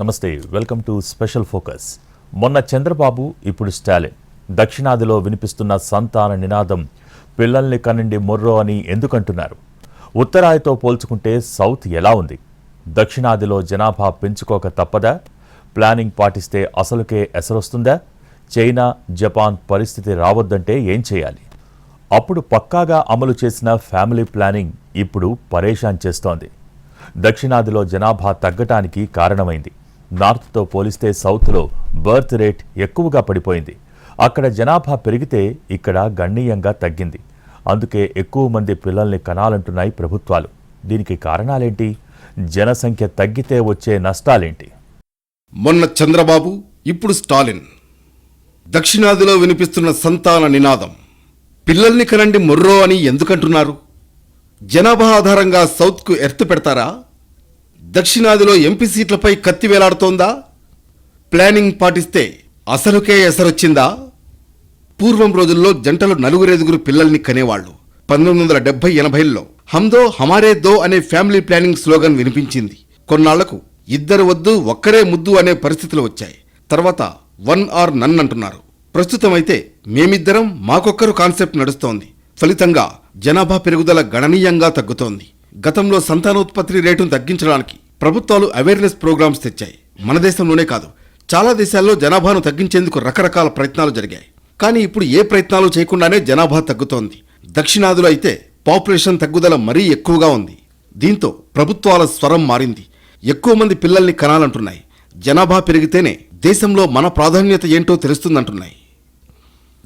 నమస్తే welcome to special focus. మొన్న చంద్రబాబు ఇప్పుడు స్టాలిన్. దక్షిణాదిలో వినిపిస్తున్న సంతాన నినాదం పిల్లల్ని కనండి మొర్రో అని ఎందుకంటున్నారు? ఉత్తరాదితో పోల్చుకుంటే సౌత్ ఎలా ఉంది? దక్షిణాదిలో జనాభా పెంచుకోక తప్పదా? ప్లానింగ్ పాటిస్తే అసలుకే ఎసరొస్తుందా? చైనా జపాన్ పరిస్థితి రావద్దంటే ఏం చేయాలి? అప్పుడు పక్కాగా అమలు చేసిన ఫ్యామిలీ ప్లానింగ్ ఇప్పుడు పరేషాన్ చేస్తోంది. దక్షిణాదిలో జనాభా తగ్గటానికి కారణమైంది. నార్త్తో పోలిస్తే సౌత్లో బర్త్ రేట్ ఎక్కువగా పడిపోయింది. అక్కడ జనాభా పెరిగితే ఇక్కడ గణనీయంగా తగ్గింది. అందుకే ఎక్కువ మంది పిల్లల్ని కనాలంటున్నాయి ప్రభుత్వాలు. దీనికి కారణాలేంటి? జనసంఖ్య తగ్గితే వచ్చే నష్టాలేంటి? మొన్న చంద్రబాబు ఇప్పుడు స్టాలిన్. దక్షిణాదిలో వినిపిస్తున్న సంతాన నినాదం. పిల్లల్ని కనండి మొర్రో అని ఎందుకంటున్నారు? జనాభా ఆధారంగా సౌత్కు ఎర్త్ పెడతారా? దక్షిణాదిలో ఎంపీ సీట్లపై కత్తి వేలాడుతోందా? ప్లానింగ్ పాటిస్తే అసలుకే ఎసరొచ్చిందా? పూర్వం రోజుల్లో జంటలు నలుగురేదుగురు పిల్లల్ని కనేవాళ్ళు పంతొమ్మిది వందల డెబ్బై ఎనభైల్లో హమ్దో హమారే దో అనే ఫ్యామిలీ ప్లానింగ్ స్లోగన్ వినిపించింది. కొన్నాళ్ళకు ఇద్దరు వద్దు ఒక్కరే ముద్దు అనే పరిస్థితులు వచ్చాయి. తర్వాత వన్ ఆర్ నన్ అంటున్నారు. ప్రస్తుతం అయితే మేమిద్దరం మాకొక్కరు కాన్సెప్ట్ నడుస్తోంది. ఫలితంగా జనాభా పెరుగుదల గణనీయంగా తగ్గుతోంది. గతంలో సంతానోత్పత్తి రేటును తగ్గించడానికి ప్రభుత్వాలు అవేర్నెస్ ప్రోగ్రామ్స్ తెచ్చాయి. మన దేశంలోనే కాదు చాలా దేశాల్లో జనాభాను తగ్గించేందుకు రకరకాల ప్రయత్నాలు జరిగాయి. కానీ ఇప్పుడు ఏ ప్రయత్నాలు చేయకుండానే జనాభా తగ్గుతోంది. దక్షిణాదిలో అయితే పాపులేషన్ తగ్గుదల మరీ ఎక్కువగా ఉంది. దీంతో ప్రభుత్వాల స్వరం మారింది. ఎక్కువ మంది పిల్లల్ని కనాలంటున్నాయి. జనాభా పెరిగితేనే దేశంలో మన ప్రాధాన్యత ఏంటో తెలుస్తుందంటున్నాయి.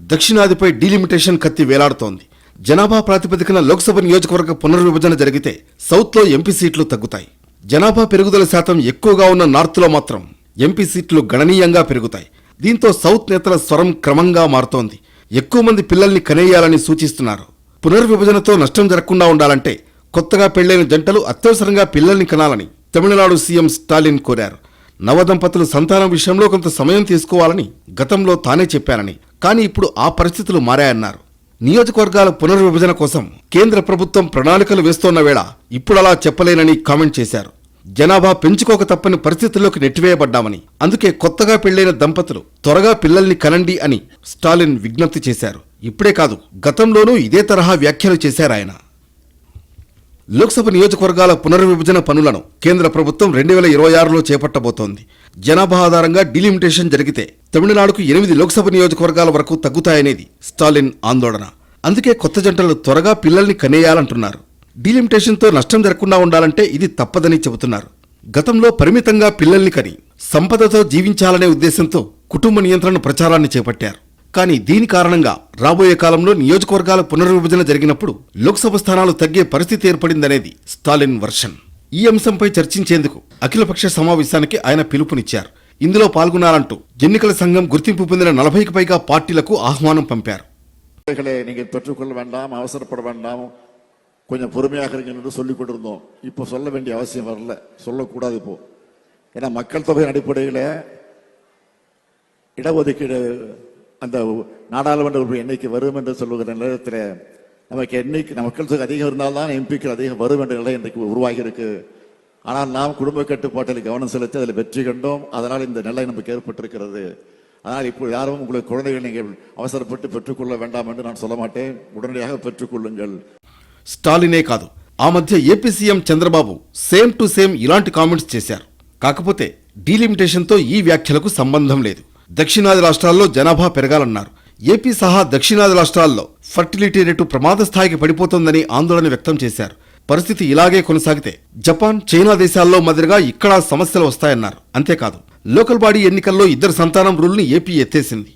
దక్షిణాదిపై డీలిమిటేషన్ కత్తి వేలాడుతోంది. జనాభా ప్రాతిపదికన లోక్సభ నియోజకవర్గ పునర్విభజన జరిగితే సౌత్లో ఎంపీ సీట్లు తగ్గుతాయి. జనాభా పెరుగుదల శాతం ఎక్కువగా ఉన్న నార్త్లో మాత్రం ఎంపీ సీట్లు గణనీయంగా పెరుగుతాయి. దీంతో సౌత్ నేతల స్వరం క్రమంగా మారుతోంది. ఎక్కువ మంది పిల్లల్ని కనేయాలని సూచిస్తున్నారు. పునర్విభజనతో నష్టం జరగకుండా ఉండాలంటే కొత్తగా పెళ్ళైన జంటలు అత్యవసరంగా పిల్లల్ని కనాలని తమిళనాడు సీఎం స్టాలిన్ కోరారు. నవదంపతులు సంతానం విషయంలో కొంత సమయం తీసుకోవాలని గతంలో తానే చెప్పారని కానీ ఇప్పుడు ఆ పరిస్థితులు మారాయన్నారు. నియోజకవర్గాల పునర్విభజన కోసం కేంద్ర ప్రభుత్వం ప్రణాళికలు వేస్తోన్న వేళ ఇప్పుడలా చెప్పలేనని కామెంట్ చేశారు. జనాభా పెంచుకోక తప్పని పరిస్థితుల్లోకి నెట్టివేయబడ్డామని అందుకే కొత్తగా పెళ్ళైన దంపతులు త్వరగా పిల్లల్ని కనండి అని స్టాలిన్ విజ్ఞప్తి చేశారు. ఇప్పుడే కాదు గతంలోనూ ఇదే తరహా వ్యాఖ్యలు చేశారాయన లోక్సభ నియోజకవర్గాల పునర్విభజన పనులను కేంద్ర ప్రభుత్వం రెండు వేల ఇరవై ఆరులో చేపట్టబోతోంది. జనాభా ఆధారంగా డిలిమిటేషన్ జరిగితే తమిళనాడుకు ఎనిమిది లోక్సభ నియోజకవర్గాల వరకు తగ్గుతాయనేది స్టాలిన్ ఆందోళన. అందుకే కొత్త జంటలు త్వరగా పిల్లల్ని కనేయాలంటున్నారు. డీలిమిటేషన్తో నష్టం జరగకుండా ఉండాలంటే ఇది తప్పదని చెబుతున్నారు. గతంలో పరిమితంగా పిల్లల్ని కని సంపదతో జీవించాలనే ఉద్దేశంతో కుటుంబ నియంత్రణ ప్రచారాన్ని చేపట్టారు. కానీ దీని కారణంగా రాబోయే కాలంలో నియోజకవర్గాల పునర్విభజన జరిగినప్పుడు లోక్సభ స్థానాలు తగ్గే పరిస్థితి ఏర్పడిందనేది స్టాలిన్ వర్షన్. ఈ అంశంపై చర్చించేందుకు అఖిలపక్ష సమావేశానికి ఆయన పిలుపునిచ్చారు. ఇందులో పాల్గొనాలంటూ ఎన్నికల సంఘం గుర్తింపు పొందిన నలభైకి పైగా పార్టీలకు ఆహ్వానం పంపారు. கொஞ்சம் பொறுமையாக இருங்க என்று சொல்லிக் கொண்டிருந்தோம். இப்போ சொல்ல வேண்டிய அவசியம் வரல. சொல்லக்கூடாது இப்போ. ஏன்னா மக்கள் தொகையின் அடிப்படையில் இடஒதுக்கீடு அந்த நாடாளுமன்ற உறுப்பினர் எண்ணிக்கை வரும் என்று சொல்லுகிற நேரத்தில் நமக்கு எண்ணிக்கை மக்கள் தொகை அதிகம் இருந்தால்தான் எம்பிக்கள் அதிகம் வரும் என்ற நிலை இன்றைக்கு உருவாகி இருக்கு ஆனால் நாம் குடும்ப கட்டுப்பாட்டில் கவனம் செலுத்தி அதில் வெற்றி கண்டோம். அதனால் இந்த நிலை நமக்கு ஏற்பட்டிருக்கிறது. அதனால் இப்போ யாரும் உங்களுக்கு குழந்தைகள் நீங்கள் அவசரப்பட்டு பெற்றுக்கொள்ள வேண்டாம் என்று நான் சொல்ல மாட்டேன். உடனடியாக பெற்றுக்கொள்ளுங்கள். స్టాలినే కాదు. ఆ మధ్య AP CM Chandrababu same to same ఇలాంటి కామెంట్స్ చేశారు. కాకపోతే డీలిమిటేషన్తో ఈ వ్యాఖ్యలకు సంబంధం లేదు. దక్షిణాది రాష్ట్రాల్లో జనాభా పెరగాలన్నారు. ఏపీ సహా దక్షిణాది రాష్ట్రాల్లో ఫర్టిలిటీ రేటు ప్రమాద స్థాయికి పడిపోతోందని ఆందోళన వ్యక్తం చేశారు. పరిస్థితి ఇలాగే కొనసాగితే జపాన్ చైనా దేశాల్లో మాదిరిగా ఇక్కడ సమస్యలు వస్తాయన్నారు. అంతేకాదు లోకల్ బాడీ ఎన్నికల్లో ఇద్దరు సంతానం రూల్ని ఏపీ ఎత్తేసింది.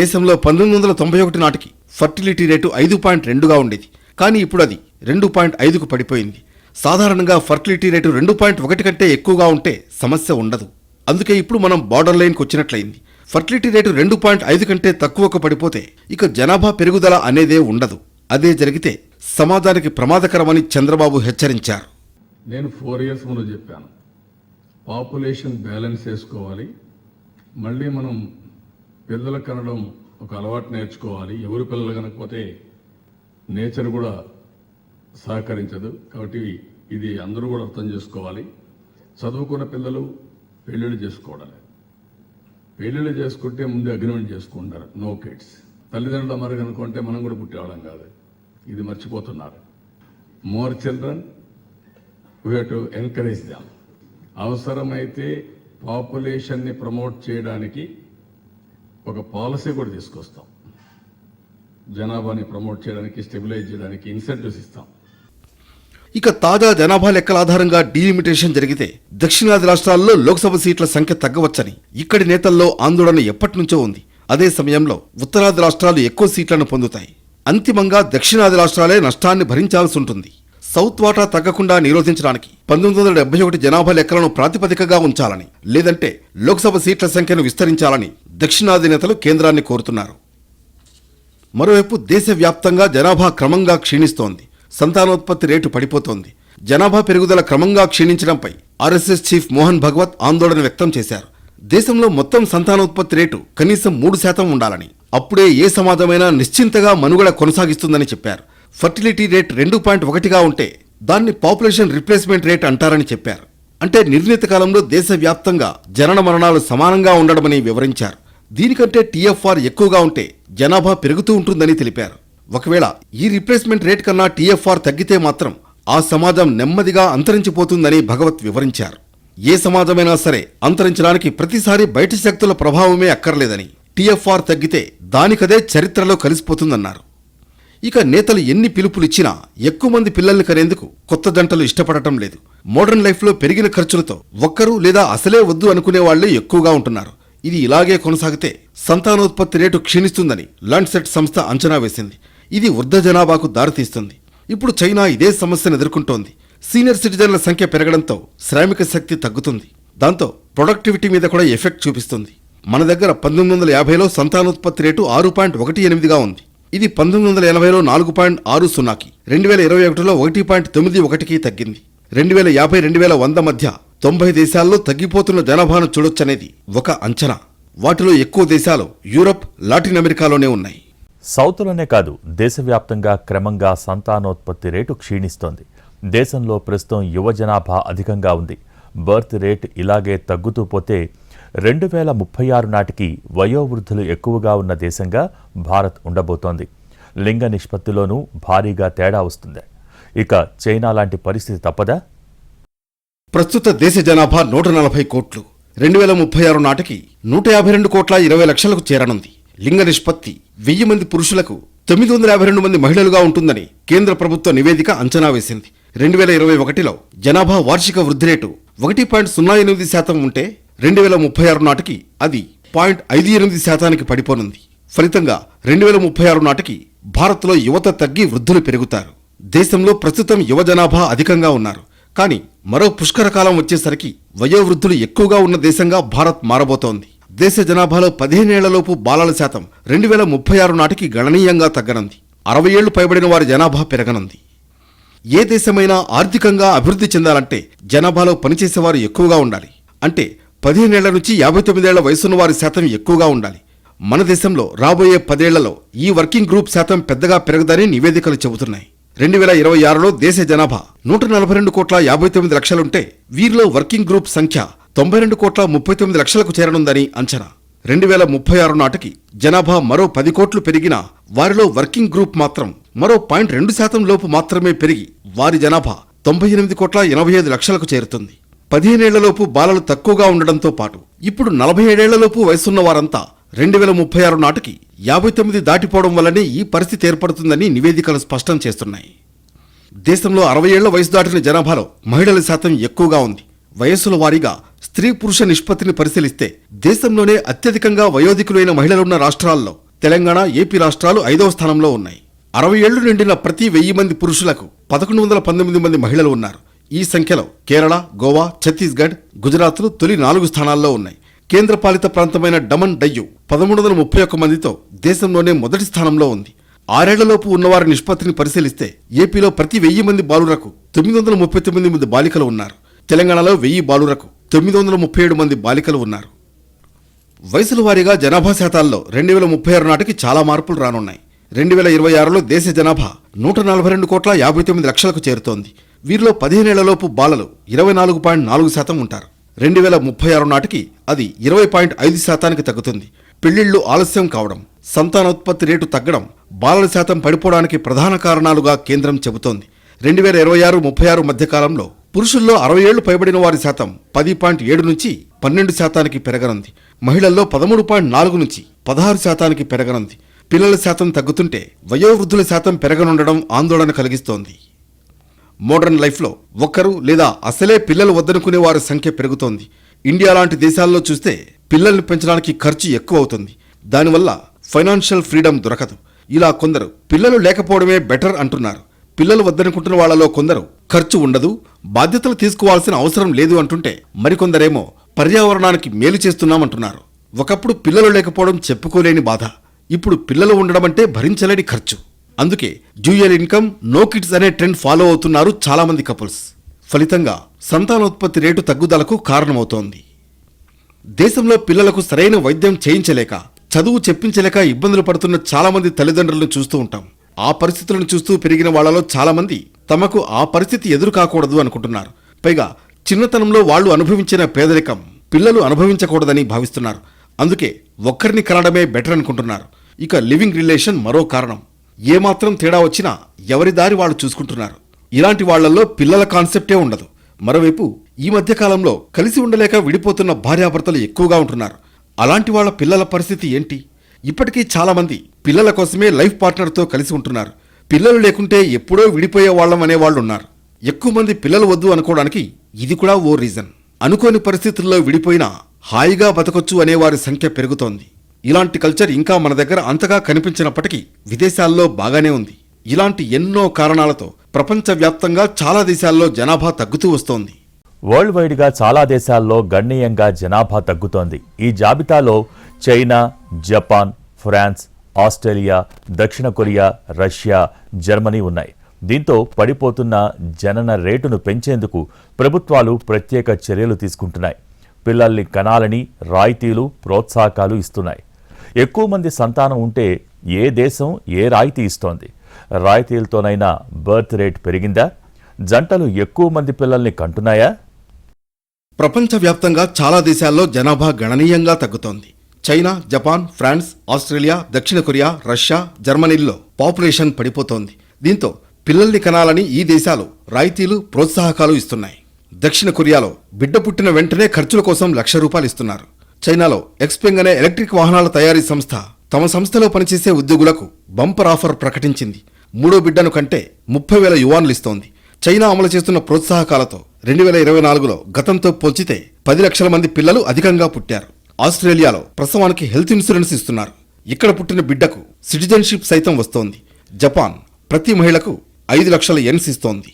దేశంలో పంతొమ్మిది వందల తొంభై ఒకటి నాటికి ఫర్టిలిటీ రేటు ఐదు పాయింట్ రెండుగా ఉండేది. కానీ ఇప్పుడు అది రెండు పాయింట్ ఐదుకు పడిపోయింది. సాధారణంగా ఫర్టిలిటీ రేటు రెండు పాయింట్ ఒకటి కంటే ఎక్కువగా ఉంటే సమస్య ఉండదు. అందుకే ఇప్పుడు మనం బార్డర్ లైన్కి వచ్చినట్లయింది. ఫర్టిలిటీ రేటు రెండు పాయింట్ ఐదు కంటే తక్కువకు పడిపోతే ఇక జనాభా పెరుగుదల అనేదే ఉండదు. అదే జరిగితే సమాజానికి ప్రమాదకరమని చంద్రబాబు హెచ్చరించారు. నేను ఫోర్ ఇయర్స్ ముందు చెప్పాను. పాపులేషన్ బ్యాలెన్స్ చేసుకోవాలి. మళ్ళీ మనం పిల్లలు కనడం ఒక అలవాటు నేర్చుకోవాలి. ఎవరు పిల్లలు కనకపోతే నేచర్ కూడా సహకరించదు. కాబట్టి ఇది అందరూ కూడా అర్థం చేసుకోవాలి. చదువుకున్న పిల్లలు పెళ్ళిళ్ళు చేసుకోవాలి పెళ్ళిళ్ళు చేసుకుంటే ముందు అగ్రిమెంట్ చేసుకుంటారు. No kids. తల్లిదండ్రుల మరి అనుకుంటే మనం కూడా పుట్టేవాళ్ళం కాదు. ఇది మర్చిపోతున్నారు. More children we to encourage them అవసరమైతే పాపులేషన్ని ప్రమోట్ చేయడానికి ఒక పాలసీ కూడా తీసుకొస్తాం. జనాభాని ప్రమోట్ చేయడానికి స్టెబిలైజ్ చేయడానికి ఇన్సెంటివ్స్ ఇస్తాం. ఇక తాజా జనాభా లెక్కల ఆధారంగా డీలిమిటేషన్ జరిగితే దక్షిణాది రాష్ట్రాల్లో లోక్సభ సీట్ల సంఖ్య తగ్గవచ్చని ఇక్కడి నేతల్లో ఆందోళన ఎప్పటి నుంచో ఉంది. అదే సమయంలో ఉత్తరాది రాష్ట్రాలు ఎక్కువ సీట్లను పొందుతాయి. అంతిమంగా దక్షిణాది రాష్ట్రాలే నష్టాన్ని భరించాల్సి ఉంటుంది. సౌత్ వాటా తగ్గకుండా నిరోధించడానికి పంతొమ్మిది వందల డెబ్బై ఒకటి జనాభా లెక్కలను ప్రాతిపదికగా ఉంచాలని లేదంటే లోక్సభ సీట్ల సంఖ్యను విస్తరించాలని దక్షిణాది నేతలు కేంద్రాన్ని కోరుతున్నారు. మరోవైపు దేశవ్యాప్తంగా జనాభా క్రమంగా క్షీణిస్తోంది. సంతానోత్పత్తి రేటు పడిపోతోంది. జనాభా పెరుగుదల క్రమంగా క్షీణించడంపై ఆర్ఎస్ఎస్ చీఫ్ మోహన్ భగవత్ ఆందోళన వ్యక్తం చేశారు. దేశంలో మొత్తం సంతానోత్పత్తి రేటు కనీసం మూడు శాతం ఉండాలని అప్పుడే ఏ సమాజమైనా నిశ్చింతగా మనుగడ కొనసాగిస్తుందని చెప్పారు. ఫర్టిలిటీ రేట్ రెండు పాయింట్ ఒకటిగా ఉంటే దాన్ని పాపులేషన్ రిప్లేస్మెంట్ రేట్ అంటారని చెప్పారు. అంటే నిర్ణీత కాలంలో దేశవ్యాప్తంగా జనన మరణాలు సమానంగా ఉండడమని వివరించారు. దీనికంటే టీఎఫ్ఆర్ ఎక్కువగా ఉంటే జనాభా పెరుగుతూ ఉంటుందని తెలిపారు. ఒకవేళ ఈ రిప్లేస్మెంట్ రేట్ కన్నా టీఎఫ్ఆర్ తగ్గితే మాత్రం ఆ సమాజం నెమ్మదిగా అంతరించిపోతుందని భగవత్ వివరించారు. ఏ సమాజమైనా సరే అంతరించడానికి ప్రతిసారి బయటి శక్తుల ప్రభావమే అక్కర్లేదని టీఎఫ్ఆర్ తగ్గితే దానికదే చరిత్రలో కలిసిపోతుందన్నారు. ఇక నేతలు ఎన్ని పిలుపులిచ్చినా ఎక్కువ మంది పిల్లల్ని కనేందుకు కొత్త జంటలు ఇష్టపడటం లేదు. మోడర్న్ లైఫ్లో పెరిగిన ఖర్చులతో ఒక్కరు లేదా అసలే వద్దు అనుకునే వాళ్ళే ఎక్కువగా ఉంటున్నారు. ఇది ఇలాగే కొనసాగితే సంతానోత్పత్తి రేటు క్షీణిస్తుందని లాండ్సెట్ సంస్థ అంచనా వేసింది. ఇది వృద్ధ జనాభాకు దారితీస్తుంది ఇప్పుడు చైనా ఇదే సమస్యను ఎదుర్కొంటోంది. సీనియర్ సిటిజన్ల సంఖ్య పెరగడంతో శ్రామిక శక్తి తగ్గుతుంది. దాంతో ప్రొడక్టివిటీ మీద కూడా ఎఫెక్ట్ చూపిస్తుంది. మన దగ్గర పంతొమ్మిది వందల యాభైలో సంతానోత్పత్తి రేటు ఆరు పాయింట్ ఒకటి ఎనిమిదిగా ఉంది. ఇది పంతొమ్మిది వందల ఎనభైలో నాలుగు పాయింట్ ఆరు సున్నాకి రెండు వేల ఇరవై ఒకటిలో ఒకటి పాయింట్ తొమ్మిది ఒకటికి తగ్గింది. రెండు వేల యాభై రెండు వేల వంద మధ్య తొంభై దేశాల్లో తగ్గిపోతున్న జనాభాను చూడొచ్చనేది ఒక అంచనా. వాటిలో ఎక్కువ దేశాలు యూరప్ లాటిన్ అమెరికాలోనే ఉన్నాయి. సౌత్లోనే కాదు దేశవ్యాప్తంగా క్రమంగా సంతానోత్పత్తి రేటు క్షీణిస్తోంది. దేశంలో ప్రస్తుతం యువ జనాభా అధికంగా ఉంది. బర్త్ రేట్ ఇలాగే తగ్గుతూ పోతే రెండు వేల ముప్పై ఆరు నాటికి వయోవృద్ధులు ఎక్కువగా ఉన్న దేశంగా భారత్ ఉండబోతోంది. లింగ నిష్పత్తిలోనూ భారీగా తేడా వస్తుంది. ఇక చైనా లాంటి పరిస్థితి తప్పదా? ప్రస్తుత దేశ జనాభా నూట నలభై కోట్లు. రెండు వేల ముప్పై ఆరు నాటికి నూట యాభై రెండు కోట్ల ఇరవై లక్షలకు చేరనుంది. లింగ నిష్పత్తి వెయ్యి మంది పురుషులకు తొమ్మిది వందల యాభై రెండు మంది మహిళలుగా ఉంటుందని కేంద్ర ప్రభుత్వ నివేదిక అంచనా వేసింది. రెండు వేల ఇరవై ఒకటిలో జనాభా వార్షిక వృద్ధి రేటు ఒకటి పాయింట్ సున్నా ఎనిమిది శాతం ఉంటే రెండు వేల ముప్పై ఆరు నాటికి అది పాయింట్ ఐదు ఎనిమిది శాతానికి పడిపోనుంది. ఫలితంగా రెండు వేల ముప్పై ఆరు నాటికి భారత్లో యువత తగ్గి వృద్ధులు పెరుగుతారు. దేశంలో ప్రస్తుతం యువ జనాభా అధికంగా ఉన్నారు. కానీ మరో పుష్కర కాలం వచ్చేసరికి వయోవృద్ధులు ఎక్కువగా ఉన్న దేశంగా భారత్ మారబోతోంది. దేశ జనాభాలో పదిహేనేళ్ళలోపు బాలల శాతం రెండు వేల ముప్పై ఆరు నాటికి గణనీయంగా తగ్గనుంది. అరవై ఏళ్ళు పైబడిన వారి జనాభా పెరగనుంది. ఏ దేశమైనా ఆర్థికంగా అభివృద్ధి చెందాలంటే జనాభాలో పనిచేసేవారు ఎక్కువగా ఉండాలి. అంటే పదిహేనేళ్ళ నుంచి యాభై తొమ్మిదేళ్ళ వయసున్న వారి శాతం ఎక్కువగా ఉండాలి. మన దేశంలో రాబోయే పదేళ్ళలో ఈ వర్కింగ్ గ్రూప్ శాతం పెద్దగా పెరగదని నివేదికలు చెబుతున్నాయి. రెండు వేల ఇరవై ఆరులో దేశ జనాభా నూట నలభై రెండు కోట్ల యాభై తొమ్మిది లక్షలుంటే వీరిలో వర్కింగ్ గ్రూప్ సంఖ్య తొంభై రెండు కోట్ల ముప్పై తొమ్మిది లక్షలకు చేరనుందని అంచనా. రెండు వేల ముప్పై ఆరు నాటికి జనాభా మరో పది కోట్లు పెరిగినా వారిలో వర్కింగ్ గ్రూప్ మాత్రం మరో పాయింట్ రెండు శాతం లోపు మాత్రమే పెరిగి వారి జనాభా తొంభై ఎనిమిది కోట్ల ఎనభై ఐదు లక్షలకు చేరుతుంది. పదిహేనేళ్ళలోపు బాలలు తక్కువగా ఉండడంతో పాటు ఇప్పుడు నలభై ఏడేళ్ళలోపు వయసున్న వారంతా రెండు వేల ముప్పై ఆరు నాటికి యాభై తొమ్మిది దాటిపోవడం వల్లనే ఈ పరిస్థితి ఏర్పడుతుందని నివేదికలు స్పష్టం చేస్తున్నాయి. దేశంలో అరవై ఏళ్ళ వయసు దాటిన జనాభాలో మహిళల శాతం ఎక్కువగా ఉంది. వయస్సుల వారీగా స్త్రీ పురుష నిష్పత్తిని పరిశీలిస్తే దేశంలోనే అత్యధికంగా వయోధికులైన మహిళలున్న రాష్ట్రాల్లో తెలంగాణ ఏపీ రాష్ట్రాలు ఐదవ స్థానంలో ఉన్నాయి. అరవై ఏళ్ళు నిండిన ప్రతి వెయ్యి మంది పురుషులకు పదకొండు వందల పంతొమ్మిది మంది మహిళలు ఉన్నారు. ఈ సంఖ్యలో కేరళ గోవా ఛత్తీస్గఢ్ గుజరాత్లు తొలి నాలుగు స్థానాల్లో ఉన్నాయి. కేంద్రపాలిత ప్రాంతమైన డమన్ డయ్యు పదమూడు వందల ముప్పై ఒక్క మందితో దేశంలోనే మొదటి స్థానంలో ఉంది. ఆరేళ్ళలోపు ఉన్నవారి నిష్పత్తిని పరిశీలిస్తే ఏపీలో ప్రతి వెయ్యి మంది బాలురకు తొమ్మిది వందల ముప్పై తొమ్మిది మంది బాలికలు ఉన్నారు. తెలంగాణలో వెయ్యి బాలురకు తొమ్మిది వందల ముప్పై ఏడు మంది బాలికలు ఉన్నారు. వయసుల వారీగా జనాభా శాతాల్లో రెండు వేల ముప్పై ఆరు నాటికి చాలా మార్పులు రానున్నాయి. రెండు వేల ఇరవై ఆరులో దేశ జనాభా నూట నలభై రెండు కోట్ల యాభై తొమ్మిది లక్షలకు చేరుతోంది. వీరిలో పదిహేనేళ్ళలోపు బాలలు ఇరవై నాలుగు పాయింట్ నాలుగు శాతం ఉంటారు. రెండు వేల ముప్పై ఆరు నాటికి అది ఇరవై పాయింట్ ఐదు శాతానికి తగ్గుతుంది. పెళ్ళిళ్ళు ఆలస్యం కావడం సంతానోత్పత్తి రేటు తగ్గడం బాలల శాతం పడిపోవడానికి ప్రధాన కారణాలుగా కేంద్రం చెబుతోంది. రెండు వేల ఇరవై ఆరు ముప్పై ఆరు మధ్యకాలంలో పురుషుల్లో అరవై ఏళ్ళు పైబడిన వారి శాతం పది పాయింట్ ఏడు నుంచి పన్నెండు శాతానికి పెరగనుంది. మహిళల్లో పదమూడు పాయింట్ నాలుగు నుంచి పదహారు శాతానికి పెరగనుంది. పిల్లల శాతం తగ్గుతుంటే వయోవృద్ధుల శాతం పెరగనుండడం ఆందోళన కలిగిస్తోంది. మోడర్న్ లైఫ్లో ఒక్కరు లేదా అసలే పిల్లలు వద్దనుకునే వారి సంఖ్య పెరుగుతోంది. ఇండియా లాంటి దేశాల్లో చూస్తే పిల్లల్ని పెంచడానికి ఖర్చు ఎక్కువ అవుతుంది దానివల్ల ఫైనాన్షియల్ ఫ్రీడమ్ దొరకదు. ఇలా కొందరు పిల్లలు లేకపోవడమే బెటర్ అంటున్నారు. పిల్లలు వద్దనుకుంటున్న వాళ్ళలో కొందరు ఖర్చు ఉండదు బాధ్యతలు తీసుకోవాల్సిన అవసరం లేదు అంటుంటే మరికొందరేమో పర్యావరణానికి మేలు చేస్తున్నామంటున్నారు. ఒకప్పుడు పిల్లలు లేకపోవడం చెప్పుకోలేని బాధ ఇప్పుడు పిల్లలు ఉండడం అంటే భరించలేని ఖర్చు. అందుకే డ్యూయల్ ఇన్కమ్ నో కిడ్స్ అనే ట్రెండ్ ఫాలో అవుతున్నారు చాలామంది కపుల్స్. ఫలితంగా సంతానోత్పత్తి రేటు తగ్గుదలకు కారణమవుతోంది. దేశంలో పిల్లలకు సరైన వైద్యం చేయించలేక చదువు చెప్పించలేక ఇబ్బందులు పడుతున్న చాలామంది తల్లిదండ్రులను చూస్తూ ఉంటాం. ఆ పరిస్థితులను చూస్తూ పెరిగిన వాళ్ళలో చాలామంది తమకు ఆ పరిస్థితి ఎదురు కాకూడదు అనుకుంటున్నారు. పైగా చిన్నతనంలో వాళ్ళు అనుభవించిన పేదరికం పిల్లలు అనుభవించకూడదని భావిస్తున్నారు. అందుకే ఒక్కరిని కనడమే బెటర్ అనుకుంటున్నారు. ఇక లివింగ్ రిలేషన్ మరో కారణం. ఏమాత్రం తేడా వచ్చినా ఎవరి దారి వాళ్ళు చూసుకుంటున్నారు. ఇలాంటి వాళ్ళల్లో పిల్లల కాన్సెప్టే ఉండదు. మరోవైపు ఈ మధ్య కాలంలో కలిసి ఉండలేక విడిపోతున్న భార్యాభర్తలు ఎక్కువగా ఉంటున్నారు. అలాంటి వాళ్ళ పిల్లల పరిస్థితి ఏంటి? ఇప్పటికీ చాలామంది పిల్లల కోసమే లైఫ్ పార్ట్నర్తో కలిసి ఉంటున్నారు. పిల్లలు లేకుంటే ఎప్పుడో విడిపోయే వాళ్ళం అనే వాళ్ళు ఉన్నారు ఎక్కువ మంది పిల్లలు వద్దు అనుకోవడానికి ఇది కూడా ఓ రీజన్. అనుకోని పరిస్థితుల్లో విడిపోయినా హాయిగా బతకొచ్చు అనే వారి సంఖ్య పెరుగుతోంది. ఇలాంటి కల్చర్ ఇంకా మన దగ్గర అంతగా కనిపించినప్పటికీ విదేశాల్లో బాగానే ఉంది. ఇలాంటి ఎన్నో కారణాలతో ప్రపంచవ్యాప్తంగా చాలా దేశాల్లో జనాభా తగ్గుతూ వస్తోంది. వరల్డ్ వైడ్గా చాలా దేశాల్లో గణనీయంగా జనాభా తగ్గుతోంది. ఈ జాబితాలో చైనా జపాన్ ఫ్రాన్స్ ఆస్ట్రేలియా దక్షిణ కొరియా రష్యా జర్మనీ ఉన్నాయి. దీంతో పడిపోతున్న జనన రేటును పెంచేందుకు ప్రభుత్వాలు ప్రత్యేక చర్యలు తీసుకుంటున్నాయి. పిల్లల్ని కనాలని రాయితీలు ప్రోత్సాహకాలు ఇస్తున్నాయి. ఎక్కువ మంది సంతానం ఉంటే ఏ దేశం ఏ రాయితీ ఇస్తోంది? రాయితీలతోనైనా బర్త్ రేట్ పెరిగిందా? జంటలు ఎక్కువ మంది పిల్లల్ని కంటున్నాయా? ప్రపంచవ్యాప్తంగా చాలా దేశాల్లో జనాభా గణనీయంగా తగ్గుతోంది. చైనా జపాన్ ఫ్రాన్స్ ఆస్ట్రేలియా దక్షిణ కొరియా రష్యా జర్మనీల్లో పాపులేషన్ పడిపోతోంది. దీంతో పిల్లల్ని కనాలని ఈ దేశాలు రాయితీలు ప్రోత్సాహకాలు ఇస్తున్నాయి. దక్షిణ కొరియాలో బిడ్డ పుట్టిన వెంటనే ఖర్చుల కోసం లక్ష రూపాయలు ఇస్తున్నారు. చైనాలో ఎక్స్పెంగ్ అనే ఎలక్ట్రిక్ వాహనాల తయారీ సంస్థ తమ సంస్థలో పనిచేసే ఉద్యోగులకు బంపర్ ఆఫర్ ప్రకటించింది. మూడో బిడ్డను కంటే ముప్పై వేల యువాన్లు ఇస్తోంది. చైనా అమలు చేస్తున్న ప్రోత్సాహకాలతో రెండు వేల ఇరవై నాలుగులో గతంతో పోల్చితే పది లక్షల మంది పిల్లలు అధికంగా పుట్టారు. ఆస్ట్రేలియాలో ప్రసవానికి హెల్త్ ఇన్సూరెన్స్ ఇస్తున్నారు. ఇక్కడ పుట్టిన బిడ్డకు సిటిజన్షిప్ సైతం వస్తోంది. జపాన్ ప్రతి మహిళకు ఐదు లక్షల ఎన్స్ ఇస్తోంది.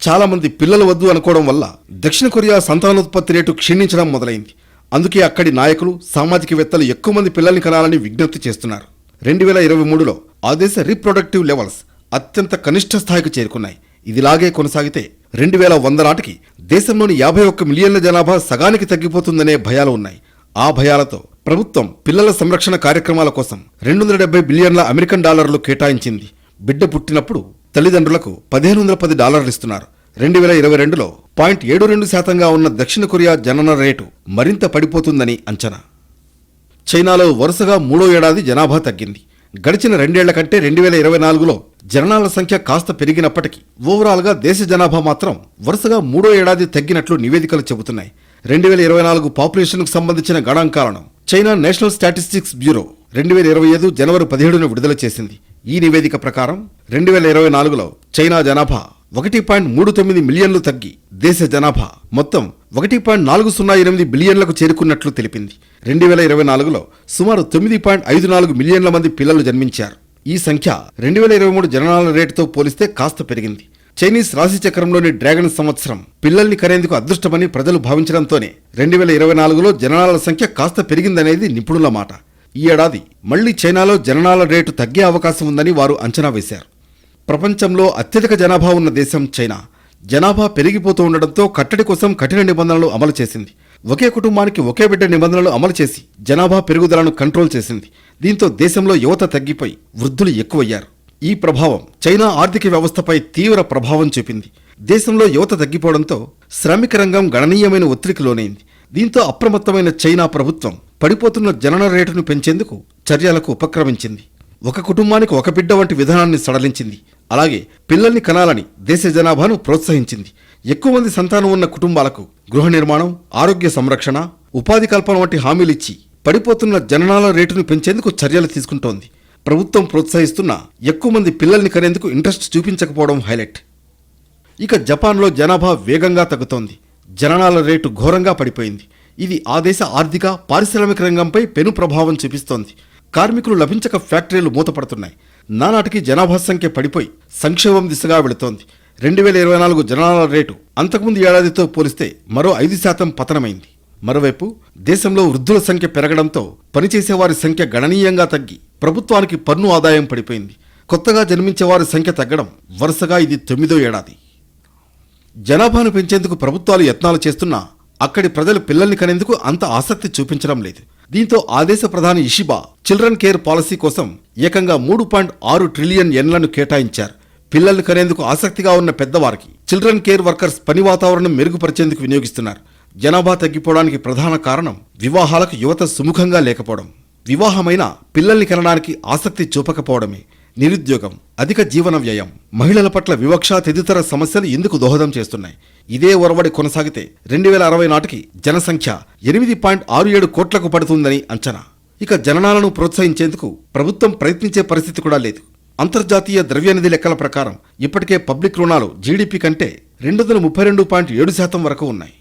చాలామంది పిల్లలు వద్దు అనుకోవడం వల్ల దక్షిణ కొరియా సంతానోత్పత్తి రేటు క్షీణించడం మొదలైంది. అందుకే అక్కడి నాయకులు సామాజికవేత్తలు ఎక్కువ మంది పిల్లల్ని కనాలని విజ్ఞప్తి చేస్తున్నారు. రెండు వేల ఇరవై మూడులో ఆ దేశ రీప్రొడక్టివ్ లెవెల్స్ అత్యంత కనిష్ట స్థాయికి చేరుకున్నాయి. ఇదిలాగే కొనసాగితే రెండు వేల వంద నాటికి దేశంలోని యాభై ఒక్క మిలియన్ల జనాభా సగానికి తగ్గిపోతుందనే భయాలు ఉన్నాయి. ఆ భయాలతో ప్రభుత్వం పిల్లల సంరక్షణ కార్యక్రమాల కోసం రెండు వందల డెబ్బై బిలియన్ల అమెరికన్ డాలర్లు కేటాయించింది. బిడ్డ పుట్టినప్పుడు తల్లిదండ్రులకు పదిహేను వందల పది డాలర్లు ఇస్తున్నారు. రెండు వేల ఇరవై రెండులో పాయింట్ ఏడు రెండు శాతంగా ఉన్న దక్షిణ కొరియా జనన రేటు మరింత పడిపోతుందని అంచనా. చైనాలో వరుసగా మూడో ఏడాది జనాభా తగ్గింది. గడిచిన రెండేళ్ళ కంటే రెండు వేల ఇరవై నాలుగులో జననాల సంఖ్య కాస్త పెరిగినప్పటికీ ఓవరాల్గా దేశ జనాభా మాత్రం వరుసగా మూడో ఏడాది తగ్గినట్లు నివేదికలు చెబుతున్నాయి. రెండు వేల ఇరవై నాలుగు పాపులేషన్కు సంబంధించిన గణాంకాలను చైనా నేషనల్ స్టాటిస్టిక్స్ బ్యూరో రెండు వేల ఇరవై ఐదు జనవరి పదిహేడున విడుదల చేసింది. ఈ నివేదిక ప్రకారం రెండు వేల ఇరవై నాలుగులో చైనా జనాభా ఒకటి పాయింట్ మూడు తొమ్మిది మిలియన్లు తగ్గి దేశ జనాభా మొత్తం ఒకటి పాయింట్ నాలుగు సున్నా ఎనిమిది బిలియన్లకు చేరుకున్నట్లు తెలిపింది. రెండు వేల ఇరవై నాలుగులో సుమారు తొమ్మిది పాయింట్ ఐదు నాలుగు మిలియన్ల మంది పిల్లలు జన్మించారు. ఈ సంఖ్య రెండు వేల ఇరవై మూడు జననాల రేటుతో పోలిస్తే కాస్త పెరిగింది. చైనీస్ రాశి చక్రంలోని డ్రాగన్ సంవత్సరం పిల్లల్ని కనేందుకు అదృష్టమని ప్రజలు భావించడంతోనే రెండు వేల ఇరవై నాలుగులో జననాల సంఖ్య కాస్త పెరిగిందనేది నిపుణుల మాట. ఈ ఏడాది మళ్ళీ చైనాలో జననాల రేటు తగ్గే అవకాశం ఉందని వారు అంచనా వేశారు. ప్రపంచంలో అత్యధిక జనాభా ఉన్న దేశం చైనా. జనాభా పెరిగిపోతూ ఉండడంతో కట్టడి కోసం కఠిన నిబంధనలు అమలు చేసింది. ఒకే కుటుంబానికి ఒకే బిడ్డ నిబంధనలు అమలు చేసి జనాభా పెరుగుదలను కంట్రోల్ చేసింది. దీంతో దేశంలో యువత తగ్గిపోయి వృద్ధులు ఎక్కువయ్యారు. ఈ ప్రభావం చైనా ఆర్థిక వ్యవస్థపై తీవ్ర ప్రభావం చూపింది. దేశంలో యువత తగ్గిపోవడంతో శ్రామిక రంగం గణనీయమైన ఒత్తిడికి లోనైంది. దీంతో అప్రమత్తమైన చైనా ప్రభుత్వం పడిపోతున్న జనన రేటును పెంచేందుకు చర్యలకు ఉపక్రమించింది. ఒక కుటుంబానికి ఒక బిడ్డ వంటి విధానాన్ని సడలించింది. అలాగే పిల్లల్ని కనాలని దేశ జనాభాను ప్రోత్సహించింది. ఎక్కువ మంది సంతానం ఉన్న కుటుంబాలకు గృహ నిర్మాణం ఆరోగ్య సంరక్షణ ఉపాధి కల్పన వంటి హామీలిచ్చి పడిపోతున్న జననాల రేటును పెంచేందుకు చర్యలు తీసుకుంటోంది. ప్రభుత్వం ప్రోత్సహిస్తున్న ఎక్కువ మంది పిల్లల్ని కనేందుకు ఇంట్రెస్ట్ చూపించకపోవడం హైలైట్. ఇక జపాన్లో జనాభా వేగంగా తగ్గుతోంది. జననాల రేటు ఘోరంగా పడిపోయింది. ఇది ఆ దేశ ఆర్థిక పారిశ్రామిక రంగంపై పెను ప్రభావం చూపిస్తోంది. కార్మికులు లభించక ఫ్యాక్టరీలు మూతపడుతున్నాయి. నానాటికి జనాభా సంఖ్య పడిపోయి సంక్షేమం దిశగా వెళుతోంది. రెండు వేల ఇరవై నాలుగు జనాల రేటు అంతకుముందు ఏడాదితో పోలిస్తే మరో ఐదు శాతం పతనమైంది. మరోవైపు దేశంలో వృద్ధుల సంఖ్య పెరగడంతో పనిచేసేవారి సంఖ్య గణనీయంగా తగ్గి ప్రభుత్వానికి పన్ను ఆదాయం పడిపోయింది. కొత్తగా జన్మించే వారి సంఖ్య తగ్గడం వరుసగా ఇది తొమ్మిదో ఏడాది. జనాభాను పెంచేందుకు ప్రభుత్వాలు యత్నాలు చేస్తున్నా అక్కడి ప్రజలు పిల్లల్ని కనేందుకు అంత ఆసక్తి చూపించడం లేదు. దీంతో ఆదేశ ప్రధాని ఇషిబా చిల్డ్రన్ కేర్ పాలసీ కోసం ఏకంగా మూడు పాయింట్ ఆరు ట్రిలియన్ ఎన్లను కేటాయించారు. పిల్లల్ని కనేందుకు ఆసక్తిగా ఉన్న పెద్దవారికి చిల్డ్రన్ కేర్ వర్కర్స్ పని వాతావరణం మెరుగుపరిచేందుకు వినియోగిస్తున్నారు. జనాభా తగ్గిపోవడానికి ప్రధాన కారణం వివాహాలకు యువత సుముఖంగా లేకపోవడం. వివాహమైన పిల్లల్ని కనడానికి ఆసక్తి చూపకపోవడమే. నిరుద్యోగం అధిక జీవన వ్యయం మహిళల పట్ల వివక్ష తదితర సమస్యలు ఎందుకు దోహదం చేస్తున్నాయి? ఇదే ఒరవడి కొనసాగితే రెండు వేల అరవై నాటికి జనసంఖ్య ఎనిమిది పాయింట్ ఆరు ఏడు కోట్లకు పడుతుందని అంచనా. ఇక జననాలను ప్రోత్సహించేందుకు ప్రభుత్వం ప్రయత్నించే పరిస్థితి కూడా లేదు. అంతర్జాతీయ ద్రవ్యనిధి లెక్కల ప్రకారం ఇప్పటికే పబ్లిక్ రుణాలు జీడీపీ కంటే రెండు వందల ముప్పై రెండు పాయింట్ ఏడు శాతం వరకు ఉన్నాయి.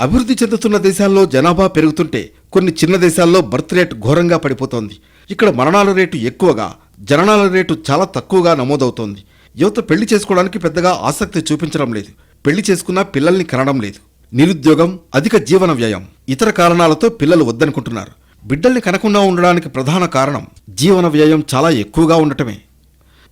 అభివృద్ధి చెందుతున్న దేశాల్లో జనాభా పెరుగుతుంటే కొన్ని చిన్న దేశాల్లో బర్త్ రేట్ ఘోరంగా పడిపోతోంది. ఇక్కడ మరణాల రేటు ఎక్కువగా జననాల రేటు చాలా తక్కువగా నమోదవుతోంది. యువత పెళ్ళి చేసుకోవడానికి పెద్దగా ఆసక్తి చూపించడం లేదు. పెళ్ళి చేసుకున్నా పిల్లల్ని కనడం లేదు. నిరుద్యోగం అధిక జీవన వ్యయం ఇతర కారణాలతో పిల్లలు వద్దనుకుంటున్నారు. బిడ్డల్ని కనకుండా ఉండడానికి ప్రధాన కారణం జీవన వ్యయం చాలా ఎక్కువగా ఉండటమే.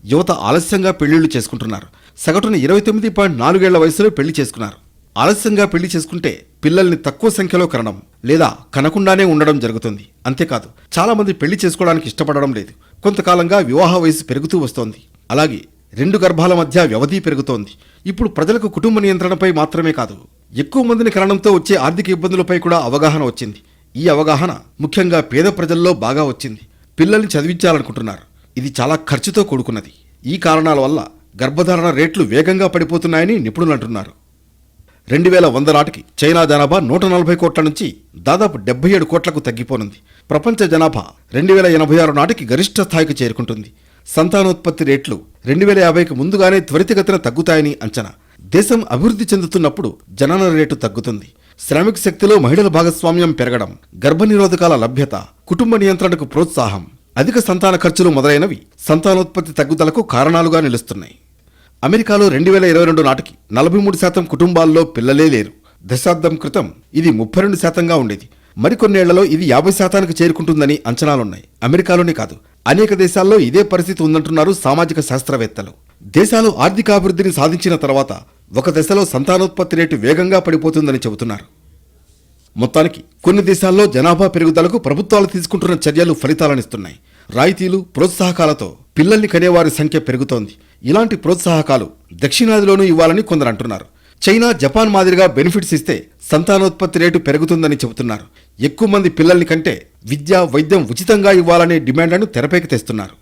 యువత ఆలస్యంగా పెళ్ళిళ్ళు చేసుకుంటున్నారు. సగటున ఇరవై తొమ్మిది పాయింట్ నాలుగేళ్ళ వయసులో పెళ్ళి చేసుకున్నారు. ఆలస్యంగా పెళ్ళి చేసుకుంటే పిల్లల్ని తక్కువ సంఖ్యలో కనడం లేదా కనకుండానే ఉండడం జరుగుతుంది. అంతేకాదు చాలామంది పెళ్ళి చేసుకోవడానికి ఇష్టపడడం లేదు. కొంతకాలంగా వివాహ వయసు పెరుగుతూ వస్తోంది. అలాగే రెండు గర్భాల మధ్య వ్యవధి పెరుగుతోంది. ఇప్పుడు ప్రజలకు కుటుంబ నియంత్రణపై మాత్రమే కాదు ఎక్కువ మందిని కనడంతో వచ్చే ఆర్థిక ఇబ్బందులపై కూడా అవగాహన వచ్చింది. ఈ అవగాహన ముఖ్యంగా పేద ప్రజల్లో బాగా వచ్చింది. పిల్లల్ని చదివించాలనుకుంటున్నారు. ఇది చాలా ఖర్చుతో కూడుకున్నది. ఈ కారణాల వల్ల గర్భధారణ రేట్లు వేగంగా పడిపోతున్నాయని నిపుణులు అంటున్నారు. రెండు వేల వంద నాటికి చైనా జనాభా నూట నలభై కోట్ల నుంచి దాదాపు డెబ్బై ఏడు కోట్లకు తగ్గిపోనుంది. ప్రపంచ జనాభా రెండు వేల ఎనభై ఆరు నాటికి గరిష్ట స్థాయికి చేరుకుంటుంది. సంతానోత్పత్తి రేట్లు రెండు వేల యాభైకి ముందుగానే త్వరితగతిన తగ్గుతాయని అంచనా. దేశం అభివృద్ధి చెందుతున్నప్పుడు జనన రేటు తగ్గుతుంది. శ్రామిక శక్తిలో మహిళల భాగస్వామ్యం పెరగడం గర్భనిరోధకాల లభ్యత కుటుంబ నియంత్రణకు ప్రోత్సాహం అధిక సంతాన ఖర్చులు మొదలైనవి సంతానోత్పత్తి తగ్గుదలకు కారణాలుగా నిలుస్తున్నాయి. అమెరికాలో రెండు వేల ఇరవై రెండు నాటికి నలభై మూడు శాతం కుటుంబాల్లో పిల్లలే లేరు. దశాబ్దం క్రితం ఇది ముప్పై రెండు శాతంగా ఉండేది. మరికొన్నేళ్ళలో ఇది యాభై శాతానికి చేరుకుంటుందని అంచనాలున్నాయి. అమెరికాలోనే కాదు అనేక దేశాల్లో ఇదే పరిస్థితి ఉందంటున్నారు సామాజిక శాస్త్రవేత్తలు. దేశాలు ఆర్థికాభివృద్ధిని సాధించిన తర్వాత ఒక దశలో సంతానోత్పత్తి రేటు వేగంగా పడిపోతుందని చెబుతున్నారు. మొత్తానికి కొన్ని దేశాల్లో జనాభా పెరుగుదలకు ప్రభుత్వాలు తీసుకుంటున్న చర్యలు ఫలితాలనిస్తున్నాయి. రాయితీలు ప్రోత్సాహకాలతో పిల్లల్ని కనేవారి సంఖ్య పెరుగుతోంది. ఇలాంటి ప్రోత్సాహకాలు దక్షిణాదిలోనూ ఇవ్వాలని కొందరు అంటున్నారు. చైనా జపాన్ మాదిరిగా బెనిఫిట్స్ ఇస్తే సంతానోత్పత్తి రేటు పెరుగుతుందని చెబుతున్నారు. ఎక్కువ మంది పిల్లల్ని కంటే విద్య వైద్యం ఉచితంగా ఇవ్వాలనే డిమాండ్లను తెరపైకి తెస్తున్నారు.